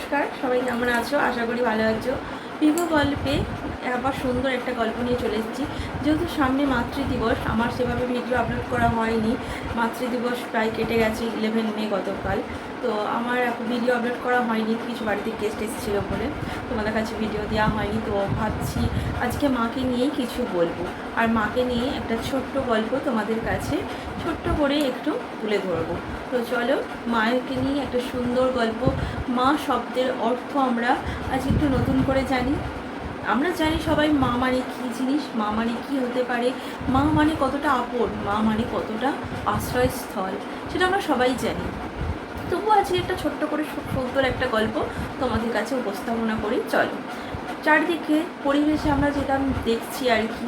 নমস্কার, সবাই কেমন আছো? আশা করি ভালো আছো। পিকো গল্পে আবার সুন্দর একটা গল্প নিয়ে চলে এসেছি। যেহেতু সামনে মাতৃদিবস, আমার সেভাবে ভিডিও আপলোড করা হয়নি। মাতৃদিবস প্রায় কেটে গেছে ইলেভেন মে গতকাল। তো আমার এখন ভিডিও আপলোড করা হয়নি, কিছু বাড়িতে গেস্ট এসেছিল বলে। তোমাদের কাছে ভিডিও দেওয়া হয়নি, তো ভাবছি আজকে মাকে নিয়েই কিছু বলব। আর মাকে নিয়ে একটা ছোট্ট গল্প তোমাদের কাছে ছোট্ট করে একটু তুলে ধরবো। তো চলো মায়েরকে নিয়ে একটা সুন্দর গল্প, মা শব্দের অর্থ আমরা আজ একটু নতুন করে জানি। আমরা জানি সবাই মা মানে কী জিনিস, মা মানে কী হতে পারে, মা মানে কতটা আপন, মা মানে কতটা আশ্রয়স্থল, সেটা আমরা সবাই জানি। তবুও আজকে একটা ছোট্ট করে সুন্দর একটা গল্প তোমাদের কাছে উপস্থাপনা করি, চলো। চারদিকে পরিবেশে আমরা যেটা দেখছি আর কি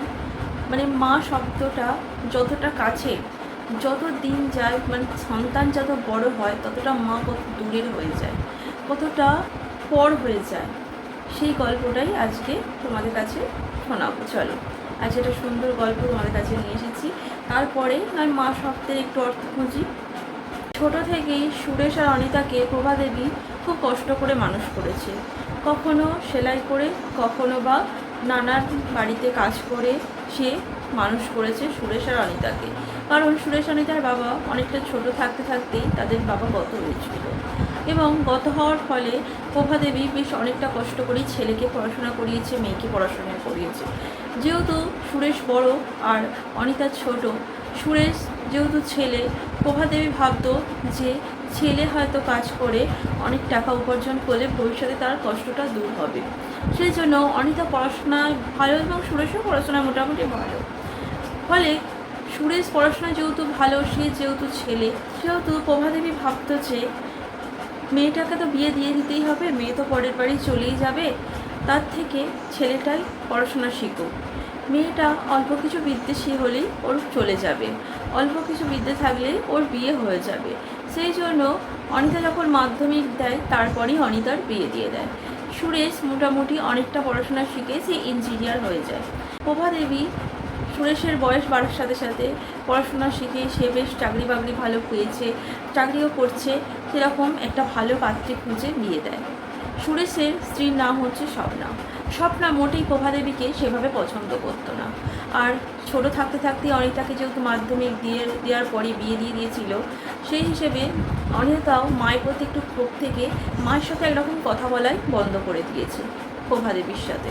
মানে মা শব্দটা যতটা কাছে যত দিন যায় মানে সন্তান যত বড় হয়, ততটা মা কত দূরের হয়ে যায়, কতটা পর হয়ে যায়, সেই গল্পটাই আজকে তোমাদের কাছে শোনাবো। চলো, আজ একটা সুন্দর গল্প তোমাদের কাছে নিয়ে এসেছি। তারপরে নয় মা শব্দের একটু অর্থ খুঁজি। ছোট থেকেই সুরেশ আর অনিতাকে প্রভাদেবী খুব কষ্ট করে মানুষ করেছে। কখনো সেলাই করে, কখনো বা নানান বাড়িতে কাজ করে সে মানুষ করেছে সুরেশ আর অনিতাকে। কারণ সুরেশ অনিতার বাবা অনেকটা ছোট থাকতে থাকতেই তাদের বাবা গত হয়েছিল। এবং গত হওয়ার ফলে প্রভাদেবী বেশ অনেকটা কষ্ট করেই ছেলেকে পড়াশোনা করিয়েছে, মেয়েকে পড়াশোনা করিয়েছে। যেহেতু সুরেশ বড় আর অনিতা ছোট, সুরেশ যেহেতু ছেলে প্রভাদেবী ভাবতো যে ছেলে হয়তো কাজ করে, অনেক টাকা উপার্জন করলে ভবিষ্যতে তার কষ্টটা দূর হবে। সেই জন্য অনিতা পড়াশোনায় ভালো এবং সুরেশও পড়াশোনায় মোটামুটি ভালো। ফলে সুরেশ পড়াশোনা যেহেতু ভালো, সে যেহেতু ছেলে, সেহেতু প্রভাদেবী ভাবতো যে মেয়েটাকে তো বিয়ে দিয়ে দিতেই হবে, মেয়ে তো পরের বাড়ি চলেই যাবে, তার থেকে ছেলেটাই পড়াশোনা শিখুক। মেয়েটা অল্প কিছু বিদ্বেষী হলেই ওর চলে যাবে, অল্প কিছু বিদ্যে থাকলেই ওর বিয়ে হয়ে যাবে। সেই জন্য অনিতা যখন মাধ্যমিক দেয়, তারপরেই অনিতার বিয়ে দিয়ে দেয়। সুরেশ মোটামুটি অনেকটা পড়াশোনা শিখে সে ইঞ্জিনিয়ার হয়ে যায়। প্রভা দেবী সুরেশের বয়স বাড়ার সাথে সাথে পড়াশোনা শিখে সে বেশ চাকরি বাকরি ভালো পেয়েছে, চাকরিও করছে, সেরকম একটা ভালো পাত্রে খুঁজে বিয়ে দেয়। সুরেশের স্ত্রীর নাম হচ্ছে স্বপ্না। স্বপ্না মোটেই প্রভাদেবীকে সেভাবে পছন্দ করতো না। আর ছোট থাকতে থাকতে অনিতাকে যেহেতু মাধ্যমিক দিয়ে, দেওয়ার পরে বিয়ে দিয়ে দিয়েছিল, সেই হিসেবে অনিতাও মায়ের প্রতি একটু ক্ষোভ থেকে মায়ের সাথে একরকম কথা বলাই বন্ধ করে দিয়েছে প্রভাদেবীর সাথে।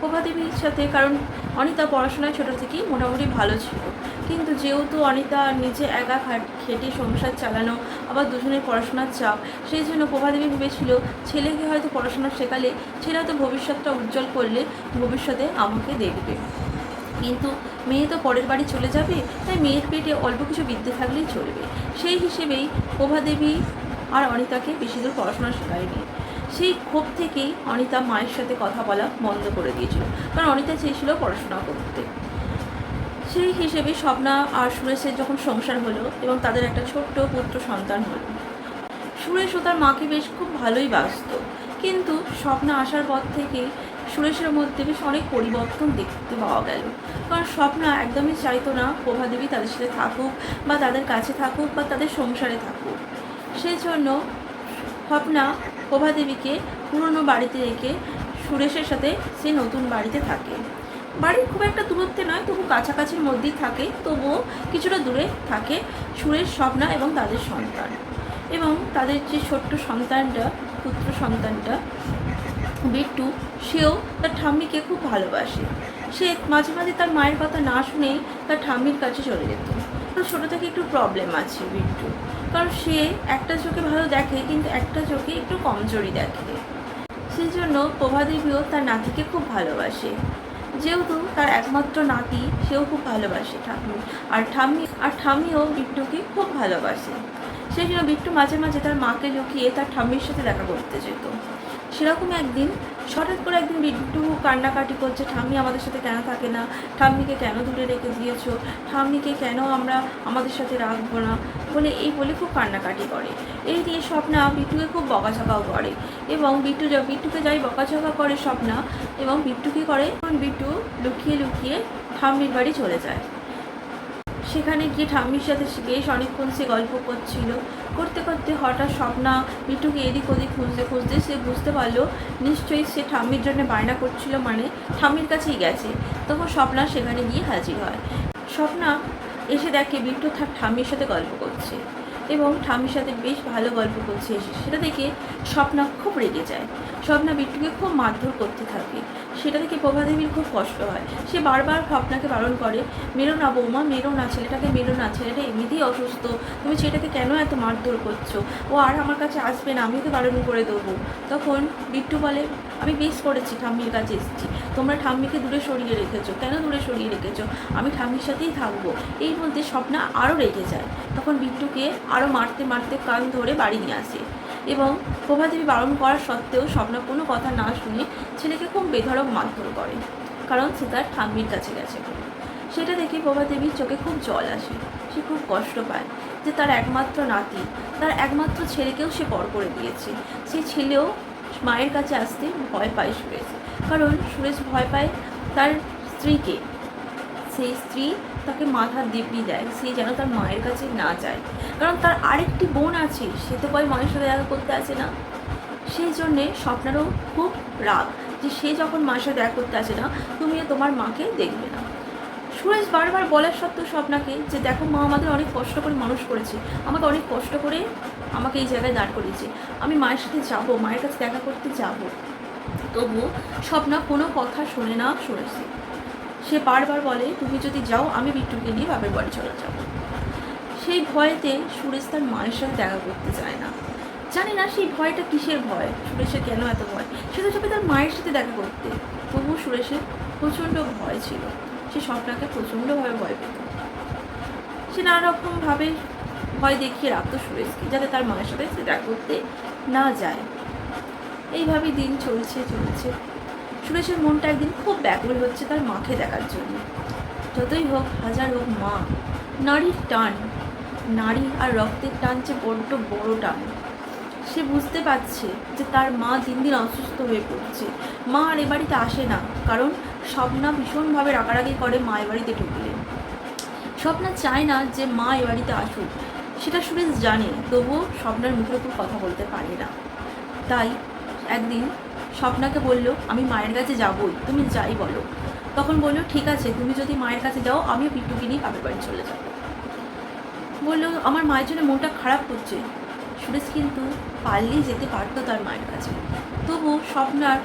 প্রভাদেবীর সাথে, কারণ অনিতা পড়াশোনায় ছোটো থেকেই মোটামুটি ভালো ছিল। কিন্তু যেহেতু অনিতা নিজে একা খাট খেটে সংসার চালানো, আবার দুজনের পড়াশোনার চাপ, সেই জন্য প্রভাদেবী ভেবেছিল, ছেলেকে হয়তো পড়াশোনা শেখালে ছেলে হয়তো ভবিষ্যৎটা উজ্জ্বল করলে ভবিষ্যতে আমাকে দেখবে। কিন্তু মেয়ে তো পরের বাড়ি চলে যাবে, তাই মেয়ের পেটে অল্প কিছু বিদ্যে থাকলেই চলবে। সেই হিসেবেই প্রভাদেবী আর অনিতাকে বেশি দূর পড়াশোনা শেখায়নি। সেই ক্ষোভ থেকেই অনিতা মায়ের সাথে কথা বলা বন্ধ করে দিয়েছিল। কারণ অনিতা চেয়েছিল পড়াশোনা করতে। সেই হিসেবে স্বপ্না আর সুরেশের যখন সংসার হলো এবং তাদের একটা ছোট্ট পুত্র সন্তান হলো। সুরেশ ও তার মাকে বেশ খুব ভালোই বাসত কিন্তু স্বপ্না আসার পর থেকেই সুরেশের মধ্যে বেশ অনেক পরিবর্তন দেখতে পাওয়া গেল। কারণ স্বপ্না একদমই চাইতো না প্রভাদেবী তাদের সাথে থাকুক বা তাদের কাছে থাকুক বা তাদের সংসারে থাকুক। সেই জন্য স্বপ্না প্রভাদেবীকে পুরনো বাড়িতে রেখে সুরেশের সাথে সে নতুন বাড়িতে থাকে। বাড়ির খুব একটা দূরত্বে নয়, তবু কাছাকাছির মধ্যেই থাকে, তবুও কিছুটা দূরে থাকে সুরেশ, স্বপ্না এবং তাদের সন্তান। এবং তাদের যে ছোট্ট সন্তানটা, পুত্র সন্তানটা, বিট্টু, সেও তার ঠাম্মিকে খুব ভালোবাসে। সে মাঝে মাঝে তার মায়ের কথা না শুনেই তার ঠাম্মির কাছে চলে যেত। ছোটো থেকে একটু প্রবলেম আছে বিট্টু কারণ সে একটা চোখে ভালো দেখে, কিন্তু একটা চোখে একটু কমজোরি দেখে। সেই জন্য প্রভাদেবীও তার নাতিকে খুব ভালোবাসে। যেহেতু তার একমাত্র নাতি, সেও খুব ভালোবাসে ঠাম্মি। আর ঠাম্মি, আর ঠাম্মিও বিট্টুকে খুব ভালোবাসে। সেই জন্য বিট্টু মাঝে মাঝে তার মাকে লুকিয়ে তার ঠাম্মির সাথে দেখা করতে যেত। সেরকম একদিন, হঠাৎ করে একদিন বিট্টু কান্নাকাটি করছে, ঠাম্মি আমাদের সাথে কেন থাকে না? ঠাম্মিকে কেন দূরে রেখে দিয়েছ? ঠাম্মিকে কেন আমরা আমাদের সাথে রাখব না? বলে এই বলে খুব কান্নাকাটি করে। এই দিয়ে স্বপ্না বিট্টুকে খুব বকাঝকাও করে এবং বিট্টু বিট্টুকে যাই বকাঝকা করে স্বপ্না এবং বিট্টু কী করে, তখন বিট্টু লুকিয়ে লুকিয়ে ঠাম্মির বাড়ি চলে যায়। সেখানে গিয়ে ঠাম্মির সাথে বেশ অনেকক্ষণ সে গল্প করছিল। করতে করতে হঠাৎ স্বপ্না বিট্টুকে এদিক ওদিক খুঁজতে খুঁজতে সে বুঝতে পারল, নিশ্চয়ই সে ঠাম্মির জন্য বায়না করছিল মানে ঠাম্মির কাছেই গেছে। তখন স্বপ্না সেখানে গিয়ে হাজির হয়। স্বপ্না এসে দেখে বিট্টু তার ঠাম্মির সাথে গল্প করছে। এবং ঠাম্মির সাথে বেশ ভালো গল্প করছে এসে। সেটা দেখে স্বপ্না খুব রেগে যায়। স্বপ্না বিট্টুকে খুব মারধর করতে থাকে। সেটা দেখে প্রভাদেবীর খুব কষ্ট হয়। সে বারবার স্বপ্নাকে বারণ করে, মেরো না বৌমা, মেরো না ছেলেটাকে, মেরো না ছেলেটা এমনিতেই অসুস্থ। তুমি ছেলেটাকে কেন এত মারধর করছ? ও আর আমার কাছে আসবে না আমি তো বারণ করে দেবো। তখন বিট্টু বলে আমি বেশ করেছি, ঠাম্মির কাছে এসেছি। তোমরা ঠাম্মিকে দূরে সরিয়ে রেখেছো। কেন দূরে সরিয়ে রেখেছো? আমি ঠাম্মির সাথেই থাকব। এই বলতে স্বপ্না আরও রেগে যায়। তখন বিট্টুকে আরও মারতে মারতে কান ধরে বাড়ি নিয়ে আসে। এবং প্রভাদেবী বারণ করার সত্ত্বেও স্বপ্না কোনো কথা না শুনে ছেলেকে খুব বেধড়ক মারধর করে। কারণ সে তার ঠাম্মির কাছে গেছে। সেটা দেখে প্রভাদেবীর চোখে খুব জল আসে। সে খুব কষ্ট পায় যে তার একমাত্র নাতি, তার একমাত্র ছেলেকেও সে পর করে দিয়েছে। সেই ছেলেও মায়ের কাছে আসতে ভয় পায় সুরেশ। কারণ সুরেশ ভয় পায় তার স্ত্রীকে। সেই স্ত্রী তাকে মাথার দিব্যি দেয়, সে যেন তার মায়ের কাছে না যায়। কারণ তার আরেকটি বোন আছে, সে তো কয় মায়ের সাথে দেখা করতে আসে না। সেই জন্যে স্বপ্নেরও খুব রাগ যে সে যখন মায়ের সাথে দেখা করতে আসে না, তুমিও তোমার মাকে দেখবে না। সুরেশ বারবার বলার সত্ত্বেও স্বপ্নাকে যে দেখো মা আমাদের অনেক কষ্ট করে মানুষ করেছে, আমাকে অনেক কষ্ট করে আমাকে এই জায়গায় দাঁড় করিয়েছে আমি মায়ের সাথে যাব, মায়ের কাছে দেখা করতে যাব। তবু স্বপ্না কোনো কথা শোনে না সুরেশে সে। বারবার বলে, তুমি যদি যাও, আমি বিট্টুকে নিয়ে বাপের বাড়ি চলে যাব। সেই ভয়েতে সুরেশ তার মায়ের সাথে দেখা করতে চায় না। জানি না সেই ভয়টা কিসের ভয়, সুরেশের কেন এত ভয়? সে তো তার মায়ের সাথে দেখা করতে। তবু সুরেশের প্রচণ্ড ভয় ছিল। সে স্বপ্নাকে প্রচণ্ডভাবে ভয় পেত। সে নানা রকমভাবে ভয় দেখিয়ে রাখতো সুরেশকে যাতে তার মায়ের সাথে সে দেখা করতে না যায়। এইভাবে দিন চলছে চলছে। সুরেশের মনটা একদিন খুব ব্যাকুল হচ্ছে তার মাকে দেখার জন্য। যতই হোক, হাজার হোক মা, নারীর টান, নারী আর রক্তের টান যে বড্ড বড় টান। সে বুঝতে পারছে যে তার মা দিন দিন অসুস্থ হয়ে পড়ছে। মা আর এ বাড়িতে আসে না, কারণ স্বপ্না ভীষণভাবে রাগারাগি করে মা এ বাড়িতে ঢুকলে। স্বপ্না চায় না যে মা এ বাড়িতে আসুক। সেটা সুরেশ জানে, তবুও স্বপ্নার মুখের উপর কথা বলতে পারে না। তাই একদিন স্বপ্নাকে বলল, আমি মায়ের কাছে যাবই, তুমি যাই বলো। তখন বলল, ঠিক আছে, তুমি যদি মায়ের কাছে যাও, আমিও পিট্টুকে নিয়ে বাপের বাড়ি চলে যাব। বলল, আমার মায়ের জন্য মনটা খারাপ করছে সুরেশ কিন্তু পারলেই যেতে পারতো তার মায়ের কাছে। তবু স্বপ্নার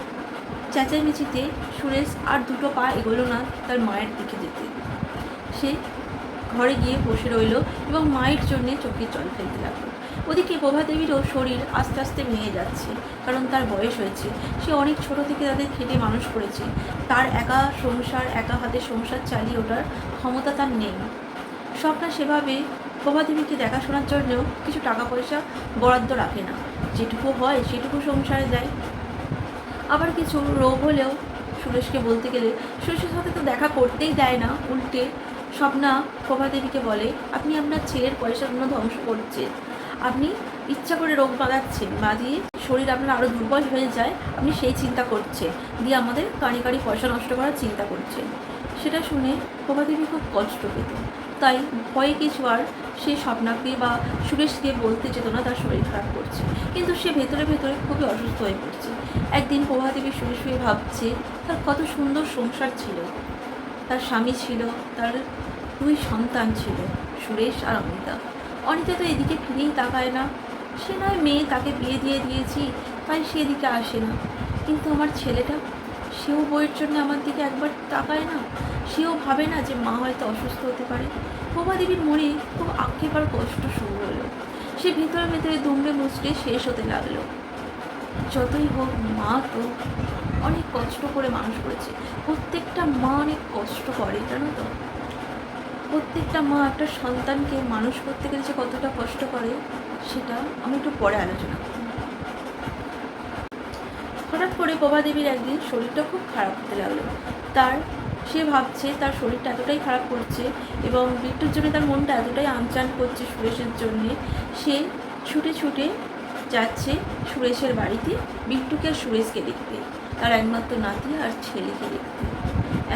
চেঁচামেচিতে সুরেশ আর দুটো পা এগোলো না তার মায়ের দিকে যেতে। সে ঘরে গিয়ে বসে রইল এবং মায়ের জন্যে চোখে জল ফেলতে লাগল। ওদিকে প্রভাদেবীরও শরীর আস্তে আস্তে ভেঙে যাচ্ছে, কারণ তার বয়স হয়েছে। সে অনেক ছোট থেকে তাদের খেটে মানুষ করেছে। তার একা সংসার, একা হাতে সংসার চালিয়ে ওঠার ক্ষমতা তার নেই। স্বপ্না সেভাবে প্রভাদেবীকে দেখাশোনার জন্য কিছু টাকা পয়সা বরাদ্দ রাখে না। যেটুকু হয় সেটুকু সংসারে দেয় আবার কিছু রোগ হলেও সুরেশকে বলতে গেলে, সুরেশের সাথে তো দেখা করতেই দেয় না, উল্টে স্বপ্না প্রভাদেবীকে বলে, আপনি আপনার ছেলের পয়সাগুলো ধ্বংস করছেন। আপনি ইচ্ছা করে রোগ বাঁধাচ্ছেন বাঁধিয়ে শরীর আপনার আরও দুর্বল হয়ে যায়। আপনি সেই চিন্তা করছেন। দিয়ে আমাদের কারি কারি পয়সা নষ্ট করার চিন্তা করছেন। সেটা শুনে প্রভাদেবী খুব কষ্ট পেত তাই ভয়ে কিছু আর সে স্বপ্নাকে বা সুরেশকে বলতে যেত না, তার শরীর খারাপ করছে। কিন্তু সে ভেতরে ভেতরে খুবই অসুস্থ হয়ে পড়ছে। একদিন প্রভাদেবী শুয়ে শুয়ে ভাবছে, তার কত সুন্দর সংসার ছিল। তার স্বামী ছিল, তার দুই সন্তান ছিল, সুরেশ আর অনিতা। অনিতা তো এদিকে ফিরেই তাকায় না। সে নয় মেয়ে তাকে বিয়ে দিয়ে দিয়েছি, তাই সে এদিকে আসে না। কিন্তু আমার ছেলেটা, সেও বইয়ের জন্য আমার দিকে একবার তাকায় না। সেও ভাবে না যে মা হয়তো অসুস্থ হতে পারে। প্রভাদেবীর মনে খুব আক্ষেপ আর কষ্ট শুরু হলো। সে ভিতরে ভেতরে দুমড়ে মুচড়ে শেষ হতে লাগল। যতই হোক, মা তো অনেক কষ্ট করে মানুষ করেছে। প্রত্যেকটা মা অনেক কষ্ট করে, জানো তো? প্রত্যেকটা মা একটা সন্তানকে মানুষ করতে গেলে যে কতটা কষ্ট করে সেটা আমি একটু পরে আলোচনা করব। হঠাৎ করে প্রভাদেবীর একদিন শরীরটা খুব খারাপ হতে লাগল। তার, সে ভাবছে তার শরীরটা এতটাই খারাপ করছে এবং বিট্টুর জন্য তার মনটা এতটাই আনচান করছে সুরেশের জন্যে, সে ছুটে ছুটে যাচ্ছে সুরেশের বাড়িতে, বিট্টুকে আর সুরেশকে দেখতে। তার একমাত্র নাতি আর ছেলেকে দেখতে।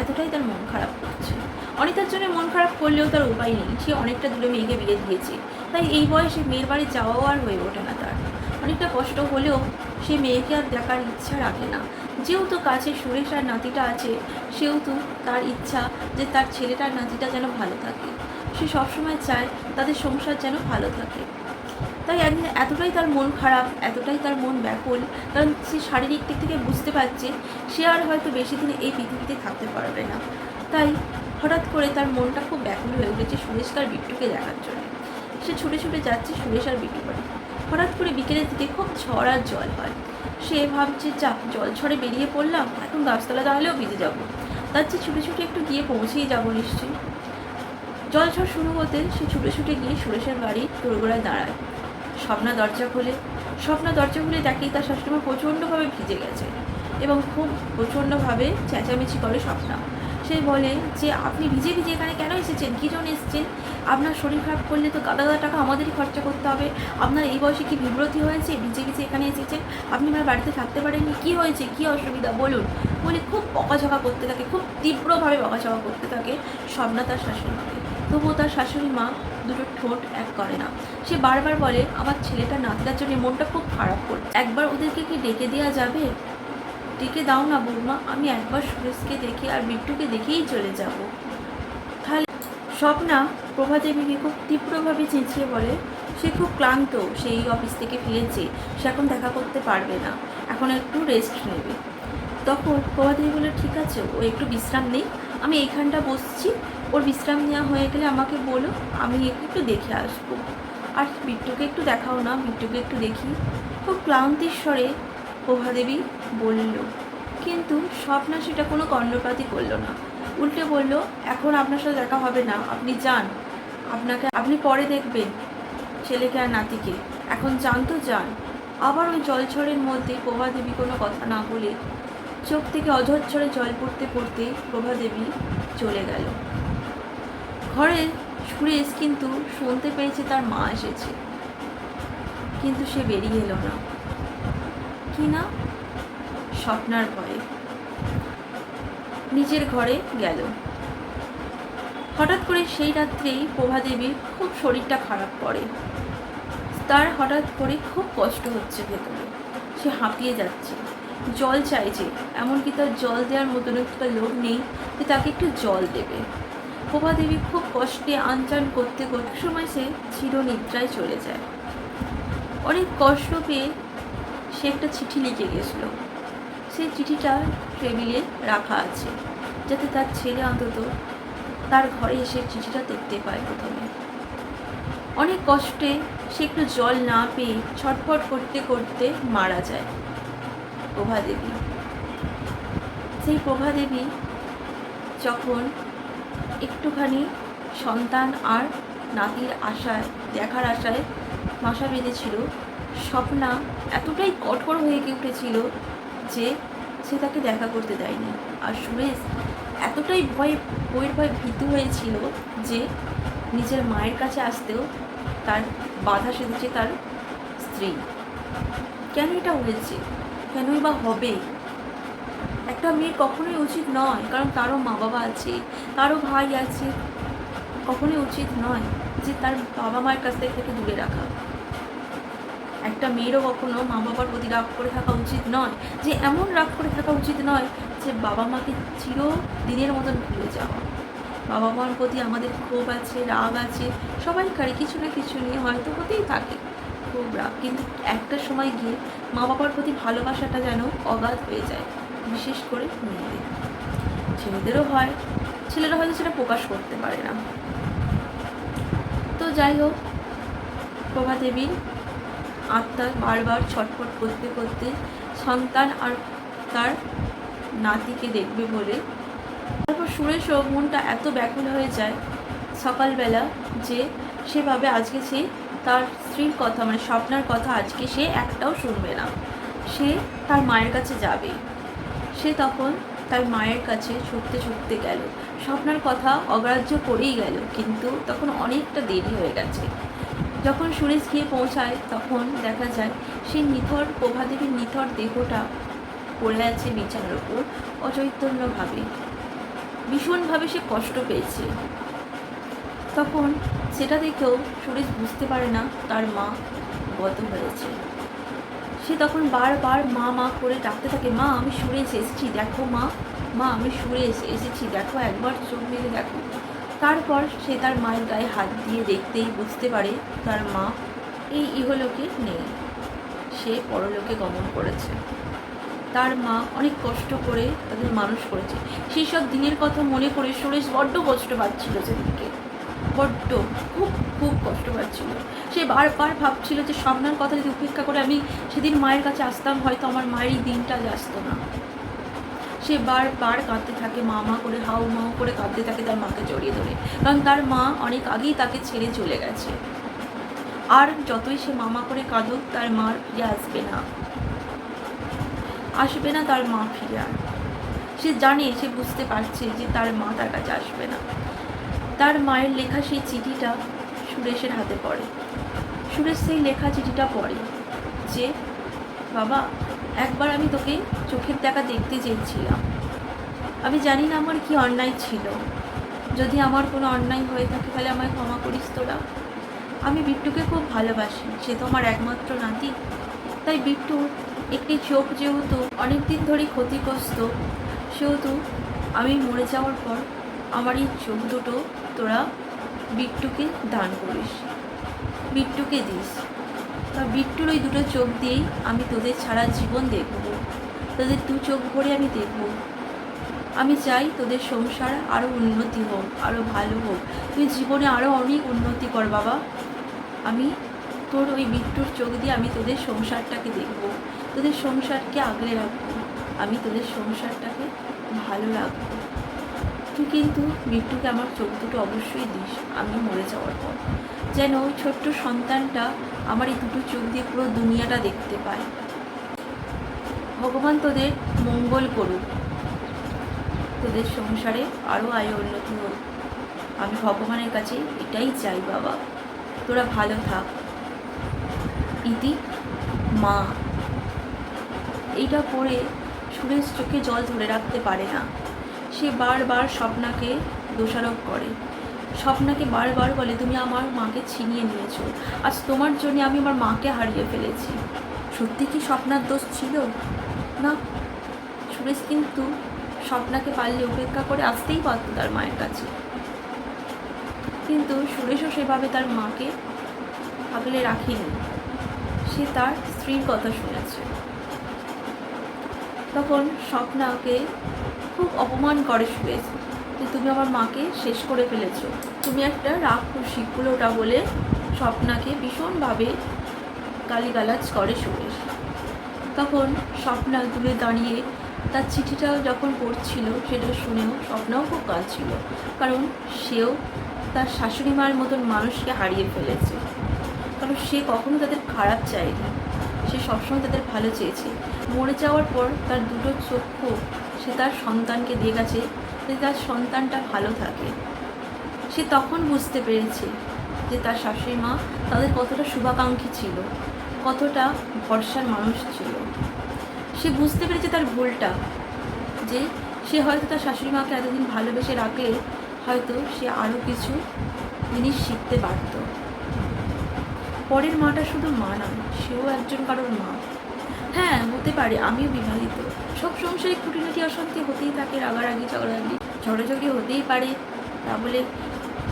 এতটাই তার মন খারাপ করছে। অনিতার জন্য মন খারাপ করলেও তার উপায় নেই। সে অনেকটা দূরে মেয়েকে বিয়ে দিয়েছে। তাই এই বয়সে মেয়ের বাড়ি যাওয়াও আর হয়ে ওঠে না তার। অনেকটা কষ্ট হলেও সে মেয়েকে আর দেখার ইচ্ছা রাখে না। যেহেতু কাছে সুরেশ আর নাতিটা আছে, সেহেতু তার ইচ্ছা যে তার ছেলেটার নাতিটা যেন ভালো থাকে। সে সবসময় চায় তাদের সংসার যেন ভালো থাকে। তাই একদিন এতটাই তার মন খারাপ, এতটাই তার মন ব্যাকুল, কারণ সে শারীরিক দিক থেকে বুঝতে পারছে সে আর হয়তো বেশি দিন এই পৃথিবীতে থাকতে পারবে না। তাই হঠাৎ করে তার মনটা খুব ব্যাকুল হয়ে উঠেছে সুরেশ তার বিট্টুকে দেখার জন্য। সে ছুটে ছুটে যাচ্ছে সুরেশ আর বিট্টু বাড়ি। হঠাৎ করে বিকেলের দিকে খুব ঝড় আর জল হয়। সে ভাবছে, যা, জল ঝড়ে বেরিয়ে পড়লাম, এখন গাছতলা তাহলেও ভিজে যাব। তার চেয়ে ছুটে ছুটে একটু গিয়ে পৌঁছেই যাব নিশ্চয়ই। জল ঝড় শুরু হতে সে ছুটে ছুটে গিয়ে সুরেশের বাড়ি দোরগোড়ায় দাঁড়ায়। স্বপ্না দরজা খুলে। স্বপ্না দরজা খুলে দেখেই তার শাশুড়িমা প্রচণ্ডভাবে ভিজে গেছে এবং খুব প্রচণ্ডভাবে চেঁচামেচি করে স্বপ্না। সে বলে, যে আপনি ভিজে ভিজে এখানে কেন এসেছেন? কী জন্য এসেছেন? আপনার শরীর খারাপ করলে তো গাদা গাদা টাকা আমাদেরই খরচা করতে হবে। আপনার এই বয়সে কি বিব্রতি হয়েছে? ভিজে ভিজে এখানে এসেছেন? আপনি আমার বাড়িতে থাকতে পারেননি? কী হয়েছে? কী অসুবিধা? বলুন। বলে খুব বকাঝকা করতে থাকে, খুব তীব্রভাবে বকাঝকা করতে থাকে স্বপ্না তার শাশুড়িমাকে। তবুও তার শাশুড়ি মা দুটো ঠোঁট এক করে না। সে বারবার বলে, আমার ছেলেটা নাতিটার জন্য মনটা খুব খারাপ করছে। একবার ওদেরকে কি ডেকে দেওয়া যাবে? ডেকে দাও না বৌমা, আমি একবার সুরেশকে দেখে আর বিট্টুকে দেখেই চলে যাব। তাহলে স্বপ্না প্রভাদেবীকে খুব তীব্রভাবে চেঁচিয়ে বলে, সে খুব ক্লান্ত সেই অফিস থেকে ফিরেছে, সে এখন দেখা করতে পারবে না, এখন একটু রেস্ট নেবে। তখন প্রভাদেবী বলে, ঠিক আছে, ও একটু বিশ্রাম নেই আমি এইখানটা বসছি। ওর বিশ্রাম নেওয়া হয়ে গেলে আমাকে বলো, আমি একে একটু দেখে আসব। আর বিট্টুকে একটু দেখাও না, বিট্টুকে একটু দেখি। খুব ক্লান্তির স্বরে প্রভাদেবী বলল, কিন্তু স্বপ্না সেটা কোনো কর্ণপাতই করল না। উল্টে বলল, এখন আপনার সাথে দেখা হবে না, আপনি যান। আপনাকে, আপনি পরে দেখবেন, ছেলেকে আর নাতিকে। এখন যান তো যান। আবার ওই জলছড়ের মধ্যে প্রভাদেবী কোনো কথা না বলে চোখ থেকে অঝরঝরে জল পড়তে পড়তে প্রভাদেবী চলে গেল। ঘরে সুরেশ কিন্তু শুনতে পেয়েছে তার মা এসেছে। কিন্তু সে বেরিয়ে এলো না। কি না? স্বপ্নার ভয়ে। নিজের ঘরে গেল। হঠাৎ করে সেই রাত্রেই প্রভাদেবীর খুব শরীরটা খারাপ করে তার হঠাৎ করে খুব কষ্ট হচ্ছে ভেতরে। সে হাঁপিয়ে যাচ্ছে। জল চাইছে এমনকি তার জল দেওয়ার মতন একটা লোক নেই যে তাকে একটু জল দেবে। প্রভাদেবী খুব কষ্টে আনচান করতে করতে সময় সে চিরনিদ্রায় চলে যায়। অনেক কষ্ট পেয়ে সে একটা চিঠি লিখে গেছিল। সেই চিঠিটা টেবিলে রাখা আছে, যাতে তার ছেলে অন্তত তার ঘরে এসে চিঠিটা দেখতে পায় প্রথমে। অনেক কষ্টে সে একটু জল না পেয়ে ছটফট করতে করতে মারা যায়। প্রভাদেবী সেই প্রভাদেবী যখন একটুখানি সন্তান আর নাতির আশায়, দেখার আশায় বাসা বেঁধেছিল, স্বপ্না এতটাই কঠোর হয়ে গিয়ে উঠেছিল যে সে তাকে দেখা করতে দেয়নি। আর সুরেশ এতটাই ভয় বইয়ের ভয় ভীতু হয়েছিল যে নিজের মায়ের কাছে আসতেও তার বাধা সেধেছে তার স্ত্রী। কেন এটা হয়েছে? কেনই বা হবে? একটা মেয়ের কখনোই উচিত নয়, কারণ তারও মা বাবা আছে, তারও ভাই আছে, কখনোই উচিত নয় যে তার বাবা মায়ের কাছ থেকে দূরে রাখা। একটা মেয়েরও কখনো মা বাবার প্রতি রাগ করে থাকা উচিত নয়, যে এমন রাগ করে থাকা উচিত নয় যে বাবা মাকে চির দিনের মতন ভুলে যাওয়া। বাবা মার প্রতি আমাদের ক্ষোভ আছে, রাগ আছে, সবাইকারই কিছু না কিছু নিয়ে হয়তো হতেই থাকে। রাগ কিন্তু একটা সময় গিয়ে মা বাবার প্রতি ভালোবাসাটা যেন অগাধ হয়ে যায়, বিশেষ করে মেয়েদের। ছেলেদেরও হয়, ছেলেরা হয়তো সেটা প্রকাশ করতে পারে না। তো যাই হোক, প্রভা দেবীর আত্মা বারবার ছটফট করতে করতে সন্তান আর তার নাতিকে দেখবে বলে তারপর সুরেশও মনটা এত ব্যাকুল হয়ে যায় সকালবেলা যে সেভাবে আজকে সে তার স্ত্রীর কথা মানে স্বপ্নার কথা আজকে সে একটাও শুনবে না। সে তার মায়ের কাছে যাবে। সে তখন তার মায়ের কাছে ছুটতে ছুটতে গেল। স্বপ্নার কথা অগ্রাহ্য করেই গেল, কিন্তু তখন অনেকটা দেরি হয়ে গেছে। যখন সুরেশ গিয়ে পৌঁছায়, তখন দেখা যায় সেই নিথর, প্রভাদেবীর নিথর দেহটা পড়ে আছে বিছানার ওপর অচৈতন্যভাবে। ভীষণভাবে সে কষ্ট পেয়েছে। তখন সেটা দেখেও সুরেশ বুঝতে পারে না তার মা গত হয়েছে। সে তখন বারবার মা মা করে ডাকতে থাকে, মা, আমি সুরেশ এসেছি, দেখো মা মা, আমি সুরেশ এসেছি, দেখো একবার চোখ মেলে দেখো। তারপর সে তার মায়ের গায়ে হাত দিয়ে দেখতেই বুঝতে পারে তার মা এই ইহলোকে নেই। সে পরলোকে গমন করেছে। তার মা অনেক কষ্ট করে তাদের মানুষ করেছে। সেই সব দিনের কথা মনে করে সুরেশ বড্ড কষ্ট পাচ্ছিল সেদিনকে। বড্ড, খুব খুব কষ্ট পাচ্ছিল। সে বারবার ভাবছিল যে স্বপ্নার কথা যদি উপেক্ষা করে আমি সেদিন মায়ের কাছে আসতাম, হয়তো আমার মায়ের এই দিনটা আসতো না। সে বারবার কাঁদতে থাকে, মা মা করে, হাউ, মাউ করে কাঁদতে থাকে তার মাকে জড়িয়ে ধরে। কারণ তার মা অনেক আগেই তাকে ছেড়ে চলে গেছে। আর যতই সে মামা করে কাঁদুক, তার মার ফিরে আসবে না। আসবে না তার মা ফিরে আর। সে জানে, সে বুঝতে পারছে যে তার মা তার কাছে আসবে না। তার মায়ের লেখা সেই চিঠিটা সুরেশের হাতে পড়ে। সুরেশ সেই লেখা চিঠিটা পড়ে যে, বাবা, একবার আমি তোকে চোখের দেখা দেখতে চেয়েছিলাম। আমি জানি না আমার কি অন্যায় ছিল। যদি আমার কোনো অন্যায় হয়ে থাকে তাহলে আমায় ক্ষমা করিস তোরা। আমি বিট্টুকে খুব ভালোবাসি, সে তো আমার একমাত্র নাতি। তাই বিট্টুর একটি চোখ যেহেতু অনেক দিন ধরেই ক্ষতিগ্রস্ত, সেহেতু আমি মরে যাওয়ার পর আমার এই চোখ দুটো তোরা বিট্টুকে দান করিস। বিট্টুকে দিস। তা বিট্টুর ওই দুটো চোখ দিয়েই আমি তোদের ছাড়া জীবন দেখব। তোদের দু চোখ ভরে আমি দেখব। আমি চাই তোদের সংসার আরও উন্নতি হোক আরও ভালো হোক। তুই জীবনে আরও অনেক উন্নতি কর বাবা। আমি তোর ওই বিট্টুর চোখ দিয়ে আমি তোদের সংসারটাকে দেখব। তোদের সংসারকে আগলে রাখব। আমি তোদের সংসারটাকে ভালো রাখব। তুই কিন্তু বিট্টুকে আমার চোখ দুটো অবশ্যই দিস, আমি মরে যাওয়ার পর। যেন ওই ছোট্ট সন্তানটা আমার এই দুটো চোখ দিয়ে পুরো দুনিয়াটা দেখতে পায়। ভগবান তোদের মঙ্গল করুক। তোদের সংসারে আরও আয় উন্নতি হোক। আমি ভগবানের কাছে এটাই চাই বাবা। তোরা ভালো থাক। ইতি মা। এইটা পড়ে সুরেশ চোখে জল ধরে রাখতে পারে না। সে বারবার স্বপ্নাকে দোষারোপ করে। স্বপ্নাকে বারবার বলে, তুমি আমার মাকে ছিনিয়ে নিয়েছো। আজ তোমার জন্য আমি আমার মাকে হারিয়ে ফেলেছি। সত্যি কি স্বপ্নার দোষ ছিল? না। সুরেশ কিন্তু স্বপ্নাকে পারলে উপেক্ষা করে আসতেই পারত তার মায়ের কাছে। কিন্তু সুরেশও সেভাবে তার মাকে আগলে রাখিনি। সে তার স্ত্রীর কথা শুনেছে তখন স্বপ্নাকে খুব অপমান করে সুরেশ যে তুমি আমার মাকে শেষ করে ফেলেছো। তুমি একটা রাগ রাক্ষসী ওটা বলে স্বপ্নাকে ভীষণভাবে গালিগালাজ করে সুরেশ তখন স্বপ্না দূরে দাঁড়িয়ে তার চিঠিটা যখন পড়ছিল, সেটা শুনেও স্বপ্নাও খুব কাঁদছিল, কারণ সেও তার শাশুড়ি মায়ের মতন মানুষকে হারিয়ে ফেলেছে। কারণ সে কখনো তাদের খারাপ চায়নি। সে সবসময় তাদের ভালো চেয়েছে। মরে যাওয়ার পর তার দুটো চক্ষু, সে তার সন্তানকে দিয়ে গেছে যে তার সন্তানটা ভালো থাকে। সে তখন বুঝতে পেরেছে যে তার শাশুড়ি মা তাদের কতটা শুভাকাঙ্ক্ষী ছিল, কতটা ভরসার মানুষ ছিল। সে বুঝতে পেরেছে তার ভুলটা, যে সে হয়তো তার শাশুড়ি মাকে এতদিন ভালোবেসে রাখলে হয়তো সে আরও কিছু জিনিস শিখতে পারত। পরের মাটা শুধু মা না সেও একজন কারোর মা। হ্যাঁ হতে পারে, আমিও বিবাহিত। সব সংসারে খুঁটিনাটি অশান্তি হতেই থাকে, রাগারাগি ঝগড়াঝাগি ঝগড়াঝগড়ি হতেই পারে। তা বলে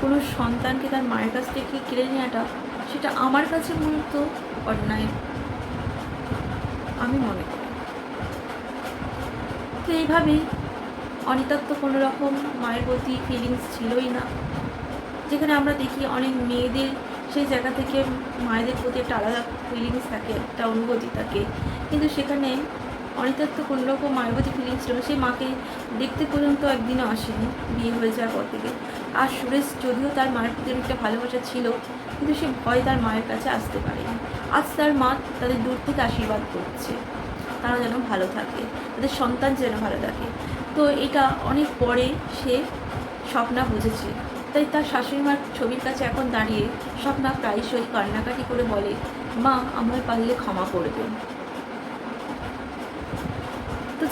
কোনো সন্তানকে তার মায়ের কাছ থেকে কেড়ে নেওয়াটা, সেটা আমার কাছে মূলত অন্যায়। আমি মনে করি। তো এইভাবেই অনিতার তো কোনো রকম মায়ের প্রতি ফিলিংস ছিলই না। যেখানে আমরা দেখি অনেক মেয়েদের, সেই জায়গা থেকে মায়েদের প্রতি একটা আলাদা ফিলিংস থাকে, একটা অনুভূতি থাকে। কিন্তু সেখানে অনিতার তো কোনো রকম মায়ের প্রতি ফিলিংস ছিল। সে মাকে দেখতে পর্যন্ত একদিনও আসেনি, বিয়ে হয়ে যাওয়ার পর থেকে। আর সুরেশ যদিও তার মায়ের প্রতি একটা ভালোবাসা ছিল, কিন্তু সে ভয় তার মায়ের কাছে আসতে পারেনি। আজ তার মা তাদের দূর থেকে আশীর্বাদ করছে, তারা যেন ভালো থাকে, তাদের সন্তান যেন ভালো থাকে। তো এটা অনেক পরে সে স্বপ্না বুঝেছে। তাই তার শাশুড়ি মার ছবির কাছে এখন দাঁড়িয়ে স্বপ্না প্রায়শই কান্নাকাটি করে বলে, মা আমার পারলে ক্ষমা করবেন তো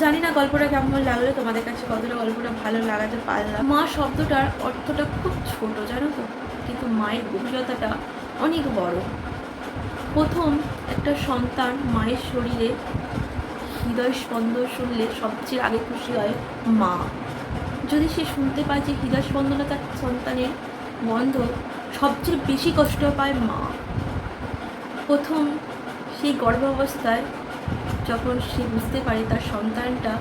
জানি না গল্পটা কেমন লাগল, তোমাদের কাছে কতটা গল্পটা ভালো লাগাতে পারলাম। মা শব্দটার অর্থটা খুব ছোট, জানো তো? কিন্তু মায়ের গভীরতাটা অনেক বড়। প্রথম একটা সন্তান মায়ের শরীরে হৃদয় স্পন্দন শুনলে সবচেয়ে আগে খুশি হয় মা। যদি সে শুনতে পায় যে হৃদয় স্পন্দনে তার সন্তানের বন্ধ সবচেয়ে বেশি কষ্ট পায় মা। প্রথম সেই গর্ভাবস্থায় যখন সে বুঝতে পারে তার সন্তানটা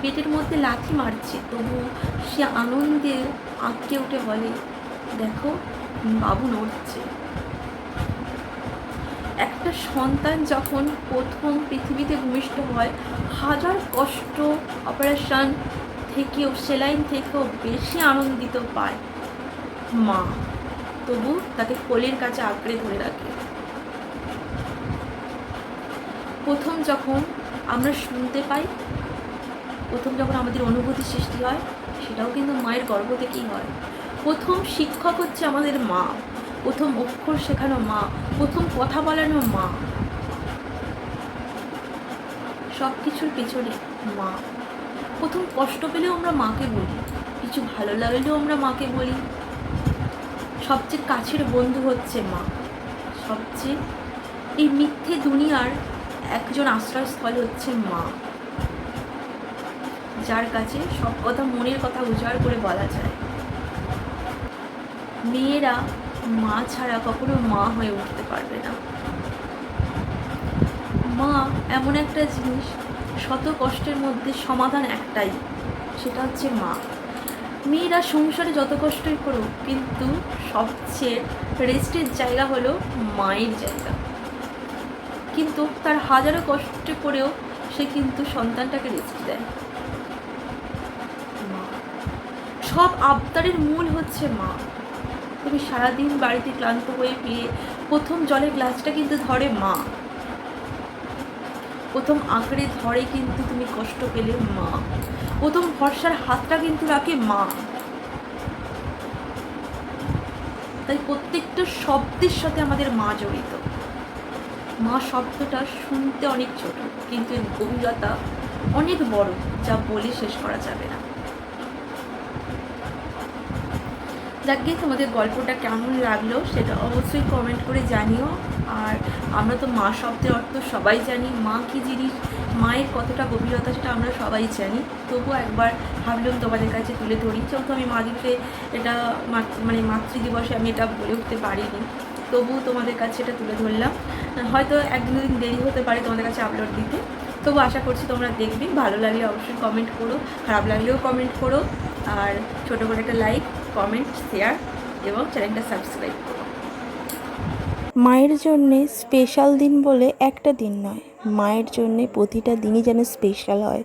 পেটের মধ্যে লাথি মারছে, তবু সে আনন্দে আঁককে উঠে বলে, দেখো, বাবু নড়ছে। একটা সন্তান যখন প্রথম পৃথিবীতে ভূমিষ্ঠ হয়, হাজার কষ্ট অপারেশন থেকেও, সেলাইন থেকেও বেশি আনন্দিত পায় মা। তবু তাকে কোলের কাছে আঁকড়ে ধরে রাখে। প্রথম যখন আমরা শুনতে পাই, প্রথম যখন আমাদের অনুভূতি সৃষ্টি হয়, সেটাও কিন্তু মায়ের গর্ভ থেকেই হয়। প্রথম শিক্ষক হচ্ছে আমাদের মা। প্রথম অক্ষর শেখানো মা। প্রথম কথা বলানো মা। সব কিছুর পেছনে মা। প্রথম কষ্ট পেলেও আমরা মাকে বলি। কিছু ভালো লাগলেও আমরা মাকে বলি। সবচেয়ে কাছের বন্ধু হচ্ছে মা। সবচেয়ে এই মিথ্যে দুনিয়ার একজন আশ্রয়স্থল হচ্ছে মা। যার কাছে সব কথা মনের কথা উজাড় করে বলা যায়। মেয়েরা মা ছাড়া কখনো মা হয়ে উঠতে পারবে না। মা এমন একটা জিনিস, শত কষ্টের মধ্যে সমাধান একটাই, সেটা হচ্ছে মা। মেয়েরা সংসারে যত কষ্টই করুক, কিন্তু সবচেয়ে রেস্টের জায়গা হলো মায়ের জায়গা। কিন্তু তার হাজারো কষ্টে করেও সে কিন্তু সন্তানটাকে রেস্ট দেয়। মা, সব আবদারের মূল হচ্ছে মা। তুমি সারাদিন বাড়িতে ক্লান্ত হয়ে ফিরে প্রথম জলের গ্লাসটা কিন্তু ধরে মা। প্রথম আঁকড়ে ধরে কিন্তু তুমি কষ্ট পেলে মা। প্রথম ভরসার হাতটা কিন্তু রাখে মা। তাই প্রত্যেকটা শব্দের সাথে আমাদের মা জড়িত। মা শব্দটা শুনতে অনেক ছোট, কিন্তু এর গভীরতা অনেক বড়, যা বলে শেষ করা যাবে না। যাকে তোমাদের গল্পটা কেমন লাগল সেটা অবশ্যই কমেন্ট করে জানিও। আর আমরা তো মা শব্দের অর্থ সবাই জানি, মা কী জিনিস, মায়ের কতটা গভীরতা সেটা আমরা সবাই জানি। তবুও একবার ভাবলাম তোমাদের কাছে তুলে ধরি। যেহেতু আমি মা দিবসে এটা মানে মাতৃদিবসে আমি এটা বলে উঠতে পারিনি, তবুও তোমাদের কাছে এটা তুলে ধরলাম। হয়তো একদিন দুদিন দেরি হতে পারে তোমাদের কাছে আপলোড দিতে। তবু আশা করছি তোমরা দেখবে। ভালো লাগলে অবশ্যই কমেন্ট করো খারাপ লাগলেও কমেন্ট করো। আর ছোটো করে একটা লাইক কমেন্ট শেয়ার এবং চ্যানেলটা সাবস্ক্রাইব করো। মায়ের জন্যে স্পেশাল দিন বলে একটা দিন নয়। মায়ের জন্যে প্রতিটা দিনই যেন স্পেশাল হয়।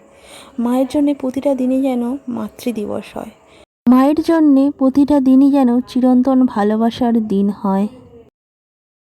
মায়ের জন্যে প্রতিটা দিনই যেন মাতৃদিবস হয়। মায়ের জন্যে প্রতিটা দিনই যেন চিরন্তন ভালোবাসার দিন হয়।